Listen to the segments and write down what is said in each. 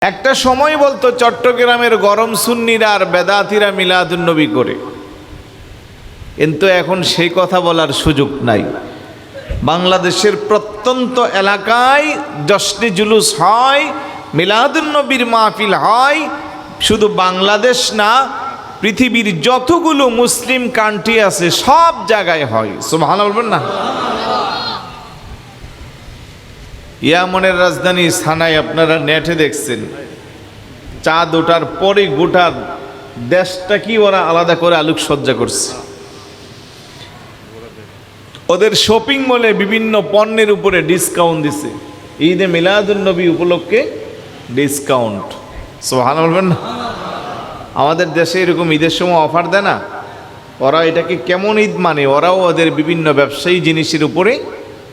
একটা সময় বলতো চট্টগ্রামের গরম সুন্নিরা আর বেদাতিরা মিলাদুন্নবী করে। কিন্তু এখন সেই কথা বলার সুযোগ নাই। বাংলাদেশের প্রত্যন্ত এলাকায় জশ্নে জুলুস হয়, মিলাদুন্নবীর মাহফিল হয়। শুধু বাংলাদেশ না, পৃথিবীর যতগুলো মুসলিম কান্ট্রি আছে, সব জায়গায় হয়। সুবহান বলবেন না? ইয়ামনের রাজধানী সানায় আপনারা নেটে দেখছেন। চাঁদ ওঠার পরে গোটা দেশটা কি ওরা আলাদা করে আলোকসজ্জা করছে। ওদের শপিং মলে বিভিন্ন পণ্যের উপরে ডিসকাউন্ট দিছে। ঈদে মিলাদুল নবী উপলক্ষে ডিসকাউন্ট। সোহান বলবেন না? আমাদের দেশে এরকম ঈদের সময় অফার দেয় না। ওরা এটাকে কেমন ঈদ মানে? ওরাও ওদের বিভিন্ন ব্যবসায়ী জিনিসের উপরে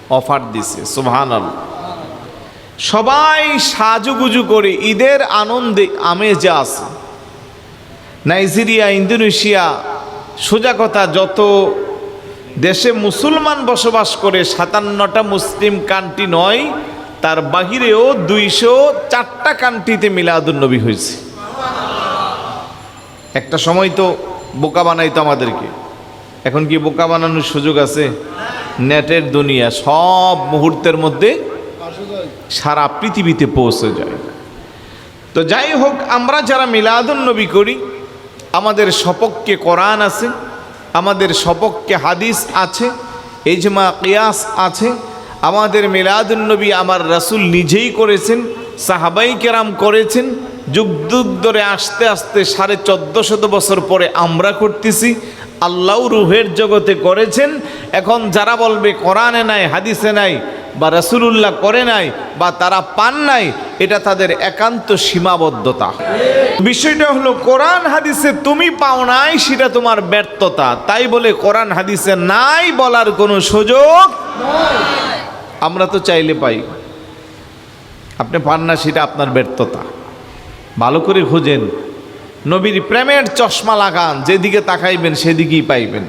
অফার দিছে। সোহান সবাই সাজুগুজু করে ঈদের আনন্দে আমেজে আছে। নাইজেরিয়া, ইন্দোনেশিয়া, সোজা কথা, যত দেশে মুসলমান বসবাস করে, সাতান্নটা মুসলিম কান্ট্রি নয়, তার বাহিরেও দুইশো চারটা কান্ট্রিতে মিলাদুন্নবী হয়েছে। একটা সময় তো বোকা বানাইতো আমাদেরকে। এখন কি বোকা বানানোর সুযোগ আছে? নেটের দুনিয়া, সব মুহূর্তের মধ্যে সারা পৃথিবীতে পৌঁছে যায়। তো যাই হোক, আমরা যারা মিলাদুন্নবী করি, আমাদের সপক্ষে কোরআন আছে, আমাদের সপক্ষে হাদিস আছে এজমা কিয়াস আছে, আমাদের মিলাদুন্নবী আমার রাসূল নিজেই করেছেন, সাহাবাই কেরাম করেছেন, যুগ যুগ ধরে আস্তে আস্তে সাড়ে চোদ্দ শত বছর পরে আমরা করতেছি, আল্লাহ রুহের জগতে করেছেন। এখন যারা বলবে কোরআনে নাই, হাদিসে নাই বা রাসূলুল্লাহ করে নাই বা তারা পান নাই, এটা তাদের একান্ত সীমাবদ্ধতা। বিষয়টা হলো, কোরআন হাদিসে তুমি পাও নাই, সেটা তোমার ব্যর্থতা। তাই বলে কোরআন হাদিসে নাই বলার কোনো সুযোগ আমরা তো চাইলে পাই। আপনি পান না, সেটা আপনার ব্যর্থতা। ভালো করে খোঁজেন। নবীর প্রেমের চশমা লাগান, যেদিকে তাকাইবেন, সেদিকেই পাইবেন।